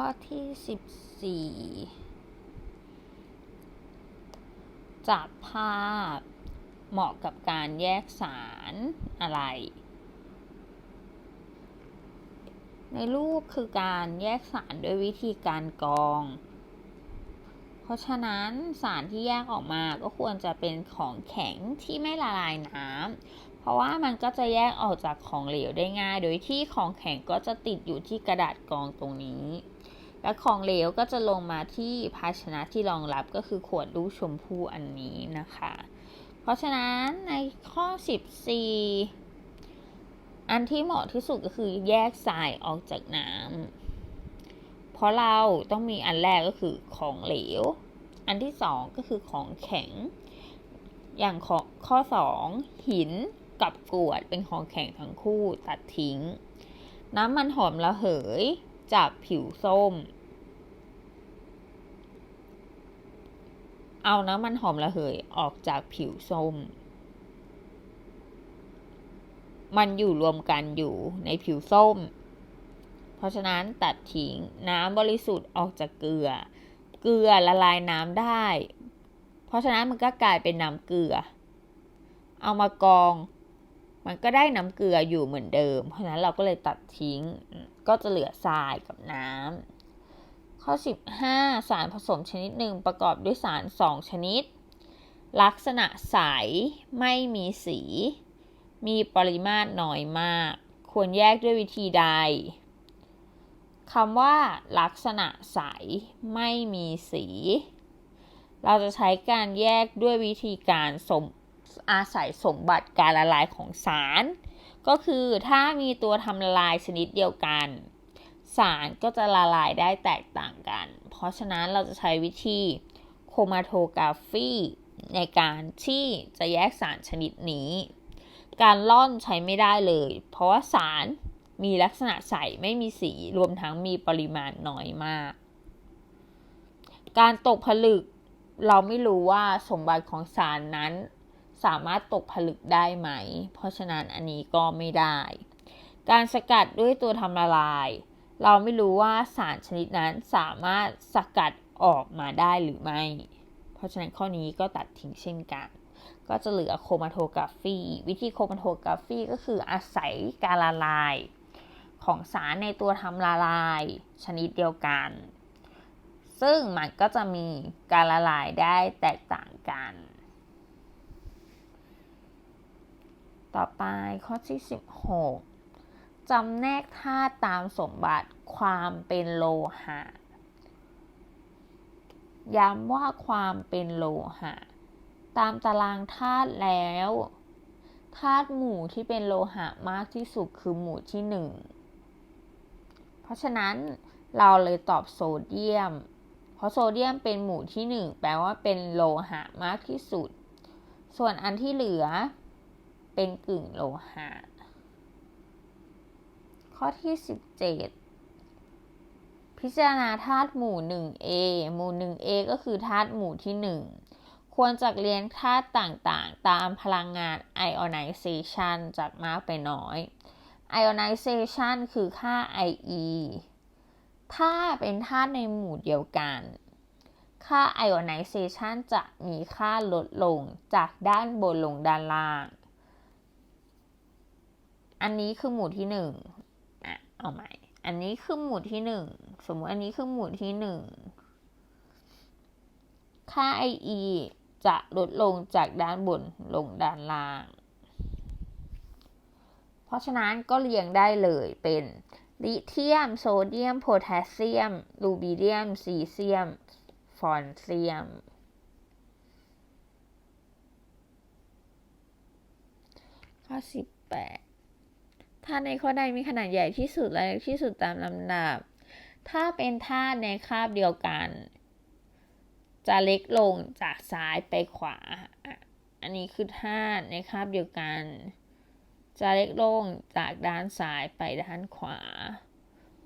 ข้อที่สิบสี่จากภาพเหมาะกับการแยกสารอะไร ในรูปคือการแยกสารด้วยวิธีการกรอง เพราะฉะนั้นสารที่แยกออกมาก็ควรจะเป็นของแข็งที่ไม่ละลายน้ำเพราะว่ามันก็จะแยกออกจากของเหลวได้ง่าย โดยที่ของแข็งก็จะติดอยู่ที่กระดาษกรองตรงนี้ และของเหลวก็จะลงมาที่ภาชนะที่รองรับก็คือขวดลูกชมพู่อันนี้นะคะ เพราะฉะนั้นในข้อ 14 อันที่เหมาะที่สุดก็คือแยกทรายออกจากน้ำเพราะเราต้องมีอันแรกก็คือของเหลว อันที่สองก็คือของแข็ง อย่างข้อข้อสองหินกับกรวดเป็นของแข็งทั้งคู่ตัดทิ้ง น้ำมันหอมระเหยจากผิวส้ม เอาน้ำมันหอมระเหยออกจากผิวส้ม มันอยู่รวมกันอยู่ในผิวส้ม เพราะฉะนั้นตัดทิ้งน้ำบริสุทธิ์ออกจากเกลือ เกลือละลายน้ำได้ เพราะฉะนั้นมันก็กลายเป็นน้ำเกลือ เอามากอง มันก็ได้น้ำเกลืออยู่เหมือนเดิม เพราะฉะนั้นเราก็เลยตัดทิ้ง ก็จะเหลือทรายกับน้ำ ข้อ 15 สารผสมชนิดหนึ่งประกอบด้วยสาร 2 ชนิด ลักษณะใส ไม่มีสี มีปริมาตรน้อยมาก ควรแยกด้วยวิธีใดคำว่า ลักษณะใส ไม่มีสี เราจะใช้การแยกด้วยวิธีการสมอาศัยสมบัติการละลายของสาร ก็คือถ้ามีตัวทำละลายชนิดเดียวกัน สารก็จะละลายได้แตกต่างกัน เพราะฉะนั้นเราจะใช้วิธีโครมาโทกราฟีในการที่จะแยกสารชนิดนี้ การล่อนใช้ไม่ได้เลย เพราะว่าสารมีลักษณะใสไม่มีสีรวมทั้งมีปริมาณน้อยมาก การตกผลึก เราไม่รู้ว่าสมบัติของสารนั้น สามารถตกผลึกได้ไหม เพราะฉะนั้นอันนี้ก็ไม่ได้ การสกัดด้วยตัวทำละลาย เราไม่รู้ว่าสารชนิดนั้นสามารถสกัดออกมาได้หรือไม่ เพราะฉะนั้นข้อนี้ก็ตัดทิ้งเช่นกัน ก็จะเหลือโครมาโทกราฟีวิธีโครมาโทกราฟีก็คืออาศัยการละลาย ของสารในตัวทำละลาย ชนิดเดียวกัน ซึ่งมันก็จะมีการละลายได้แตกต่างกัน ต่อไปข้อที่ 16 จำแนกธาตุตามสมบัติความเป็นโลหะ ย้ำว่าความเป็นโลหะ ตามตารางธาตุแล้วธาตุหมู่ที่เป็นโลหะมากที่สุดคือหมู่ที่1เพราะฉะนั้นเราเลยตอบโซเดียม เพราะโซเดียมเป็นหมู่ที่1แปลว่าเป็นโลหะมากที่สุด ส่วนอันที่เหลือเป็นกึ่งโลหะ ข้อที่ 17 พิจารณาธาตุหมู่ 1A หมู่ 1A ก็คือธาตุหมู่ที่ 1 ควรจัดเรียงธาตุต่างๆ ตามพลังงาน ionization จากมากไปน้อย ionization คือค่า IE ถ้าเป็นธาตุในหมู่เดียวกัน ค่า ionization จะมีค่าลดลงจากด้านบนลงด้านล่าง อันนี้คือหมู่ที่หนึ่ง เอาใหม่ อันนี้คือหมู่ที่หนึ่ง สมมติอันนี้คือหมู่ที่หนึ่ง ค่า IE จะลดลงจากด้านบนลงด้านล่าง เพราะฉะนั้นก็เรียงได้เลยเป็น ลิเธียม โซเดียม โพแทสเซียม รูบิเดียม ซีเซียม ฟอนเซียม ข้อ18 ธาตุในข้อใดมีขนาดใหญ่ที่สุดและเล็กที่สุดตามลำดับ ถ้าเป็นธาตุในคาบเดียวกัน จะเล็กลงจากซ้ายไปขวา อันนี้คือธาตุในคาบเดียวกัน จะเล็กลงจากด้านซ้ายไปด้านขวา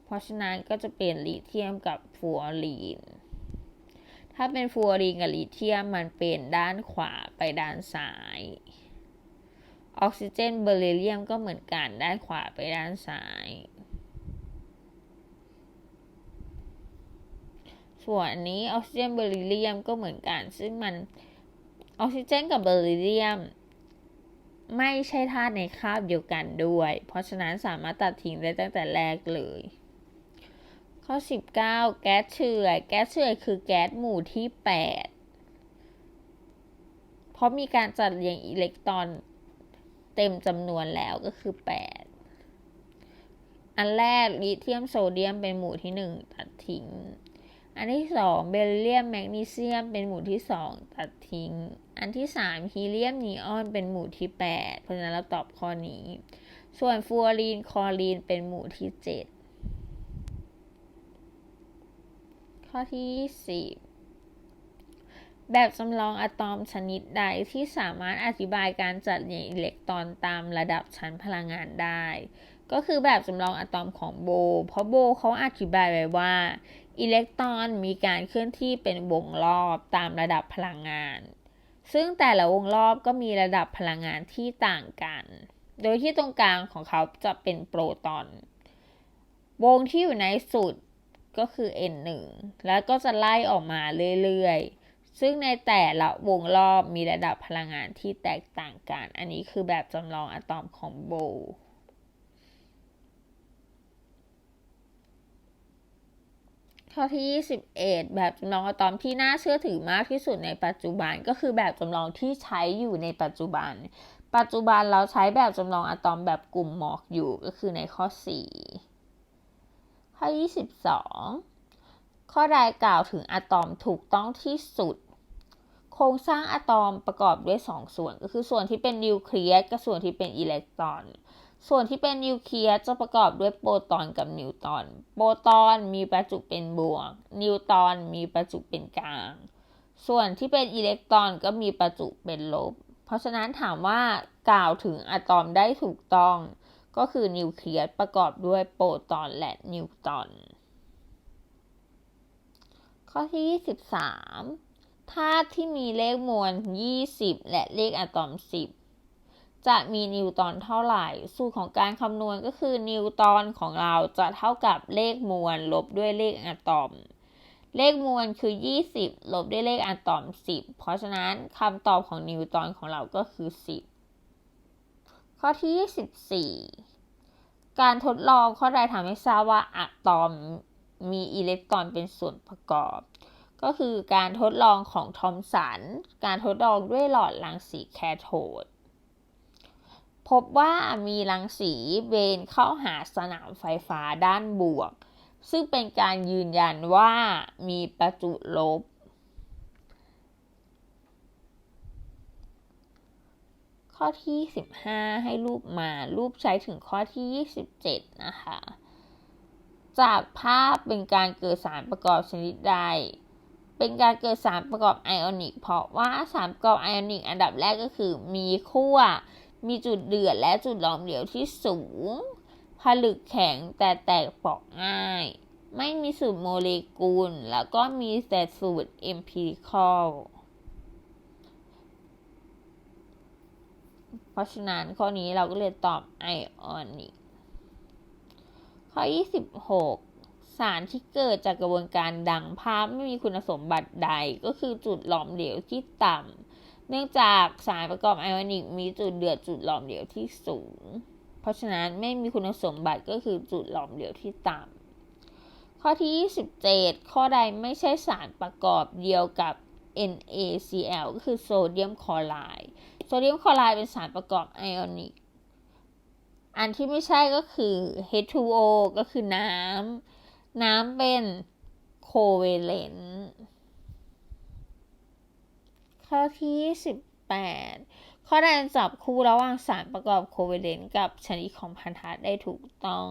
เพราะฉะนั้นก็จะเป็นลิเธียมกับฟลูออรีน ถ้าเป็นฟลูออรีนกับลิเธียมมันเป็นด้านขวาไปด้านซ้าย ออกซิเจนเบอร์เรเลียมก็เหมือนกันด้านขวาไปด้านซ้าย ส่วนอันนี้ออกซิเจนเบริเลียมก็เหมือนกัน ซึ่งมันออกซิเจนกับเบริเลียม ไม่ใช่ธาตุในคาบเดียวกันด้วย เพราะฉะนั้นสามารถตัดทิ้งได้ตั้งแต่แรกเลยข้อ 19 แก๊สเฉื่อยแก๊สเฉื่อยคือแก๊สหมู่ที่ 8 เพราะมีการจัดเรียงอิเล็กตรอน เต็มจำนวนแล้วก็คือ 8 อันแรกลิเธียมโซเดียมเป็นหมู่ที่ 1 ตัดทิ้ง อันที่ 2 เบริเลียมแมกนีเซียมเป็นหมู่ที่ 2 ตัดทิ้ง อันที่ 3 ฮีเลียมนีออนเป็นหมู่ที่ 8 เพราะฉะนั้นเราตอบข้อนี้ ส่วนฟลูออรีนคลอรีนเป็นหมู่ที่ 7 ข้อที่10 แบบจำลองอะตอมชนิดใดที่สามารถอธิบายการจัดเรียงอิเล็กตรอนตามระดับชั้นพลังงานได้ ก็คือแบบจำลองอะตอมของโบ เพราะโบเขาอธิบายไว้ว่า อิเล็กตรอนมีการเคลื่อนที่เป็นวงรอบตามระดับพลังงาน ซึ่งแต่ละวงรอบก็มีระดับพลังงานที่ต่างกัน โดยที่ตรงกลางของเขาจะเป็นโปรตอน วงที่อยู่ในสุดก็คือ n1 แล้วก็จะไล่ออกมาเรื่อยๆ ซึ่งในแต่ละวงรอบมีระดับพลังงานที่แตกต่างกัน อันนี้คือแบบจำลองอะตอมของโบข้อที่ 21 แบบจำลองอะตอมที่น่าเชื่อถือมากที่สุดในปัจจุบันก็คือแบบจำลองที่ใช้อยู่ในปัจจุบัน ปัจจุบันเราใช้แบบจำลองอะตอมแบบกลุ่มหมอกอยู่ก็คือในข้อ 4 ข้อ 22 ข้อใดกล่าวถึงอะตอมถูกต้องที่สุด โครงสร้างอะตอมประกอบด้วย 2 ส่วน ก็คือส่วนที่เป็นนิวเคลียสกับส่วนที่เป็นอิเล็กตรอน ส่วนที่เป็นนิวเคลียสจะประกอบด้วยโปรตอนกับนิวตรอน โปรตอนมีประจุเป็นบวก นิวตรอนมีประจุเป็นกลาง ส่วนที่เป็นอิเล็กตรอนก็มีประจุเป็นลบ เพราะฉะนั้นถามว่ากล่าวถึงอะตอมได้ถูกต้อง ก็คือนิวเคลียสประกอบด้วยโปรตอนและนิวตรอน ข้อที่ 23 ธาตุที่มีเลขมวล 20 และเลขอะตอม 10 จะมีนิวตอนเท่าไหร่ สูตรของการคำนวณก็คือนิวตอนของเราจะเท่ากับเลขมวลลบด้วยเลขอะตอม เลขมวลคือ 20 ลบด้วยเลขอะตอม 10 เพราะฉะนั้นคำตอบของนิวตอนของเราก็คือ 10 ข้อที่ 24 การทดลองข้อใดทำให้ทราบว่าอะตอม มีอิเล็กตรอนเป็นส่วนประกอบ ก็คือการทดลองของทอมสัน การทดลองด้วยหลอดรังสีแคโทด พบว่ามีรังสีเบนเข้าหาสนามไฟฟ้าด้านบวก ซึ่งเป็นการยืนยันว่ามีประจุลบข้อที่ 15 ให้รูปมารูปใช้ถึงข้อที่ 27 นะคะ จากภาพเป็นการเกิดสารประกอบชนิดใด เป็นการเกิดสารประกอบไอออนิก เพราะว่าสารประกอบไอออนิก อันดับแรกก็คือมีขั้ว มีจุดเดือดและจุดหลอมเหลวที่สูง ผลึกแข็งแต่แตกเปอกง่าย ไม่มีสูตรโมเลกุล แล้วก็มีแต่สูตร empirical เพราะฉะนั้นข้อนี้เราก็เลยตอบไอออนิก ข้อ 26 สารที่เกิดจากกระบวนการดังภาพไม่มีคุณสมบัติใดก็คือจุดหลอมเหลวที่ต่ำเนื่องจากสารประกอบไอออนิกมีจุดเดือดจุดหลอมเหลวที่สูง เพราะฉะนั้นไม่มีคุณสมบัติก็คือจุดหลอมเหลวที่ต่ำข้อที่ 27 ข้อใดไม่ใช่สารประกอบเดียวกับ NaCl ก็คือโซเดียมคลอไรด์โซเดียมคลอไรด์เป็นสารประกอบไอออนิก อันที่ไม่ใช่ก็คือ H2O ก็คือน้ำ น้ำเป็นโคเวเลนต์ข้อที่ 18 ข้อใดจับคู่ระหว่างสารประกอบโคเวเลนต์กับชนิดของพันธะได้ถูกต้อง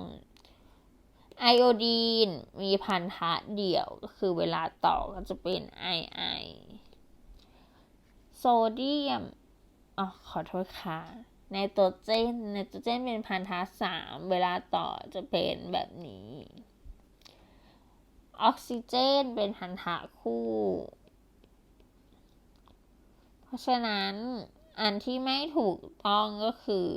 ไอโอดีนมีพันธะเดี่ยวก็คือเวลาต่อก็จะเป็นไอไอโซเดียม อ๋อ ขอโทษค่ะ ไนโตรเจนไนโตรเจนเป็นพันธะสามเวลาต่อจะเป็นแบบนี้ ออกซิเจนเป็นพันธะคู่ เพราะฉะนั้นอันที่ไม่ถูกต้องก็คือ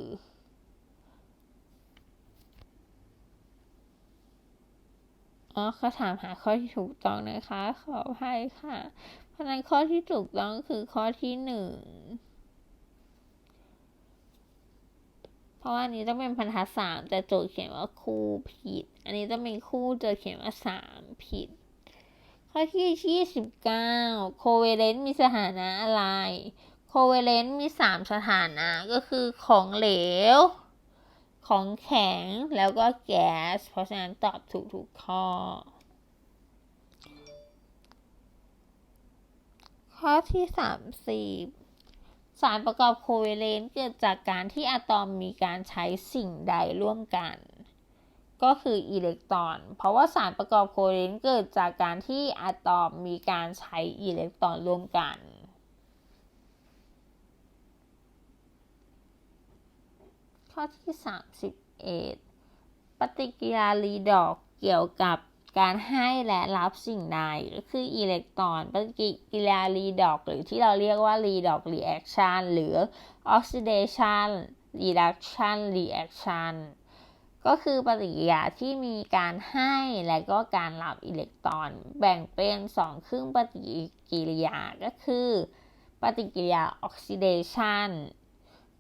อ๋อเขาถามหาข้อที่ถูกต้องนะคะ ขออภัยค่ะ เพราะนั้นข้อที่ถูกต้องคือข้อที่หนึ่ง เพราะว่าอันนี้ต้องเป็นพันธะสามแต่โจทย์เขียนว่าคู่ผิด อันนี้ต้องเป็นคู่โจทย์เขียนว่าสามผิด ข้อที่ยี่สิบเก้าโคเวเลนต์มีสถานะอะไรโคเวเลนต์มีสามสถานะก็คือของเหลว ของแข็งแล้วก็แก๊ส เพราะฉะนั้นตอบถูกทุกข้อ ข้อที่สามสี่ สารประกอบโคเวเลนต์เกิดจากการที่อะตอมมีการใช้สิ่งใดร่วมกัน ก็คืออิเล็กตรอน เพราะว่าสารประกอบโคเวเลนต์เกิดจากการที่อะตอมมีการใช้อิเล็กตรอนร่วมกันข้อที่ 31 ปฏิกิริยารีดอกเกี่ยวกับ การให้และรับสิ่งใดก็คืออิเล็กตรอนปฏิกิริยารีดอกหรือที่เราเรียกว่ารีดอกรีแอคชันหรือออกซิเดชันรีดักชันรีแอคชันก็คือปฏิกิริยาที่มีการให้และก็การรับอิเล็กตรอน แบ่งเป็นสองครึ่งปฏิกิริยาก็คือ ปฏิกิริยาออกซิเดชัน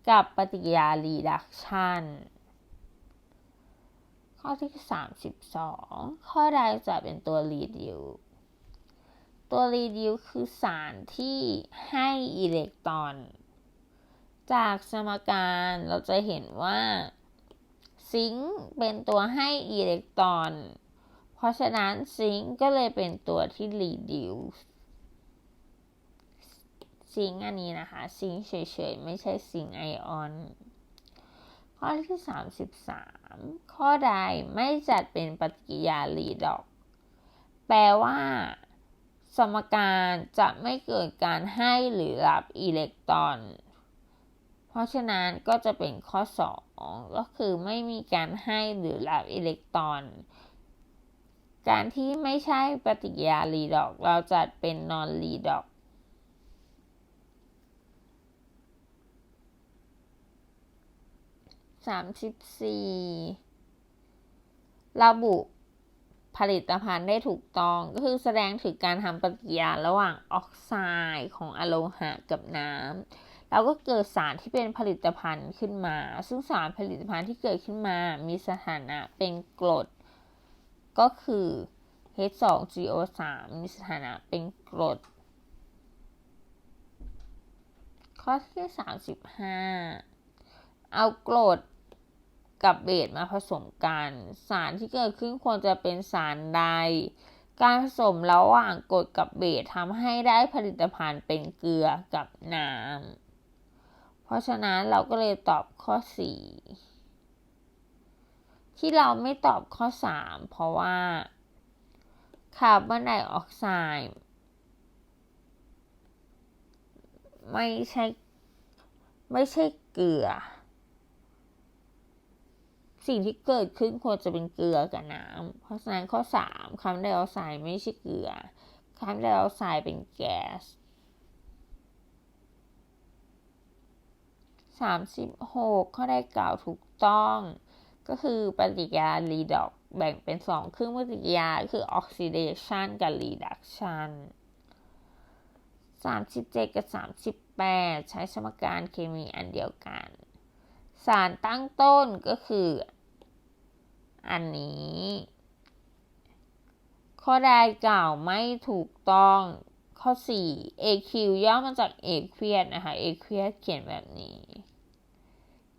กับปฏิกิริยารีดักชัน ข้อที่ 32 ข้อใดจะเป็นตัวรีดิวตัวรีดิวคือสารที่ให้อิเล็กตรอน จากสมการเราจะเห็นว่า ซิงค์เป็นตัวให้อิเล็กตรอน เพราะฉะนั้นซิงค์ก็เลยเป็นตัวที่รีดิวซิงค์อันนี้นะคะ ซิงค์เฉยๆ ไม่ใช่ซิงค์ไอออน ข้อที่ 33 ข้อใดไม่จัดเป็นปฏิกิยารีดอก แปลว่า สมการจะไม่เกิดการให้หรือรับอิเล็กตรอน เพราะฉะนั้นก็จะเป็นข้อ 2 ก็คือไม่มีการให้หรือรับอิเล็กตรอน การที่ไม่ใช่ปฏิกิริยารีดอก เราจัดเป็นนอนรีดอก สามสิบสี่ระบุผลิตภัณฑ์ได้ถูกต้อง ก็คือแสดงถึงการทำปฏิกิริยาระหว่างออกไซด์ของอะโลหะกับน้ำแล้วก็เกิดสารที่เป็นผลิตภัณฑ์ขึ้นมา ซึ่งสารผลิตภัณฑ์ที่เกิดขึ้นมา มีสถานะเป็นกรด ก็คือ H2GO3 มีสถานะเป็นกรด ข้อที่ 35 เอากรด กับเบสมาผสมกัน สารที่เกิดขึ้นควรจะเป็นสารใด การผสมระหว่างกรดกับเบสทำให้ได้ผลิตภัณฑ์เป็นเกลือกับน้ำเพราะฉะนั้นเราก็เลยตอบข้อ 4 ที่เราไม่ตอบข้อ 3 เพราะว่าคาร์บอนไดออกไซด์ไม่ใช่ ไม่ใช่เกลือ สิ่งที่เกิดขึ้นควรจะเป็นเกลือกับน้ำเพราะฉะนั้นข้อ 3คาร์บอนไดออกไซด์ไม่ใช่เกลือคาร์บอนไดออกไซด์เป็นแก๊ส36ข้อได้กล่าวถูกต้อง ก็คือปฏิกิริยารีดอกแบ่งเป็น2ครึ่งปฏิกิริยาคือออกซิเดชันกับรีดักชัน37 กับ 38 ใช้สมการเคมีอันเดียวกัน สารตั้งต้นก็คือ อันนี้ ข้อใดกล่าวไม่ถูกต้องข้อ 4 AQ ย่อมาจาก a q u e t นะคะ a q u e t เขียนแบบนี้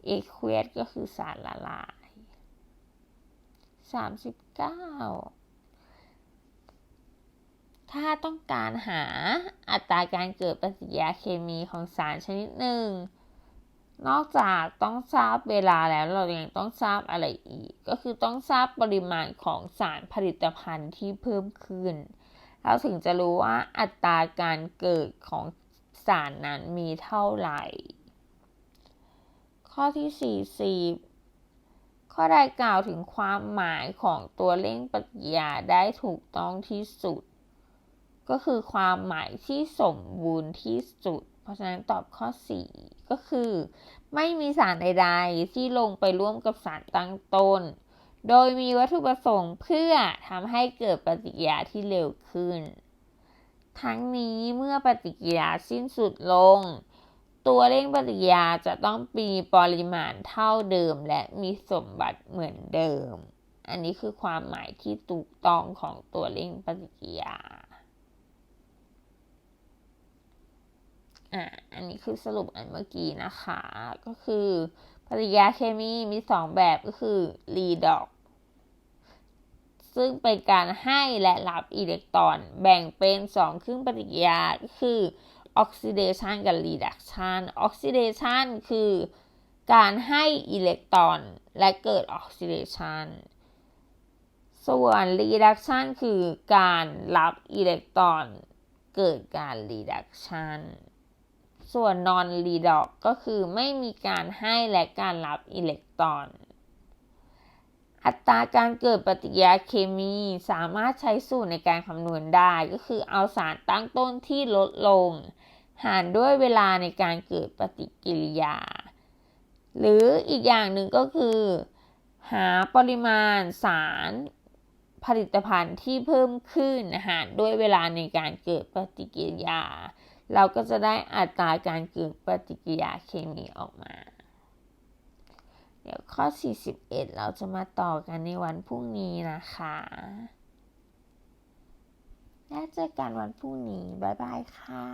a q u e t ก็คือสารละลาย 39 ถ้าต้องการหาอัตราการเกิดปฏิกิริยาเคมีของสารชนิดหนึ่ง นอกจากต้องทราบเวลาแล้วเรายังต้องทราบอะไรอีก ก็คือต้องทราบปริมาณของสารผลิตภัณฑ์ที่เพิ่มขึ้น เราถึงจะรู้ว่าอัตราการเกิดของสารนั้นมีเท่าไหร่ ข้อที่ 40 ข้อใดกล่าวถึงความหมายของตัวเร่งปฏิกิริยาได้ถูกต้องที่สุด ก็คือความหมายที่สมบูรณ์ที่สุด เพราะฉะนั้นตอบข้อ 4 ก็คือ ไม่มีสารใดๆ ที่ลงไปร่วมกับสารตั้งต้น โดยมีวัตถุประสงค์เพื่อทำให้เกิดปฏิกิริยาที่เร็วขึ้น ทั้งนี้เมื่อปฏิกิริยาสิ้นสุดลง ตัวเร่งปฏิกิริยาจะต้องมีปริมาณเท่าเดิมและมีสมบัติเหมือนเดิม อันนี้คือความหมายที่ถูกต้องของตัวเร่งปฏิกิริยา อะอันนี้คือสรุปอันเมื่อกี้นะคะ ก็คือปฏิกิริยาเคมีมีสองแบบก็คือ redox ซึ่งเป็นการให้และรับอิเล็กตรอนแบ่งเป็นสองครึ่งปฏิกิริยาก็คือ oxidation กับ reduction oxidation คือการให้อิเล็กตรอนและเกิด oxidation ส่วน reduction คือการรับอิเล็กตรอนเกิดการ reduction ส่วน non redox ก็คือไม่มีการให้และการรับอิเล็กตรอน อัตราการเกิดปฏิกิริยาเคมีสามารถใช้สูตรในการคำนวณได้ก็คือเอาสารตั้งต้นที่ลดลง หารด้วยเวลาในการเกิดปฏิกิริยา หรืออีกอย่างหนึ่งก็คือ หาปริมาณสารผลิตภัณฑ์ที่เพิ่มขึ้นหารด้วยเวลาในการเกิดปฏิกิริยา เราก็จะได้อัตราการเกิดปฏิกิริยาเคมีออกมา เดี๋ยวข้อ 41 เราจะมาต่อกันในวันพรุ่งนี้นะคะ แล้วเจอกันวันพรุ่งนี้ บ๊ายบายค่ะ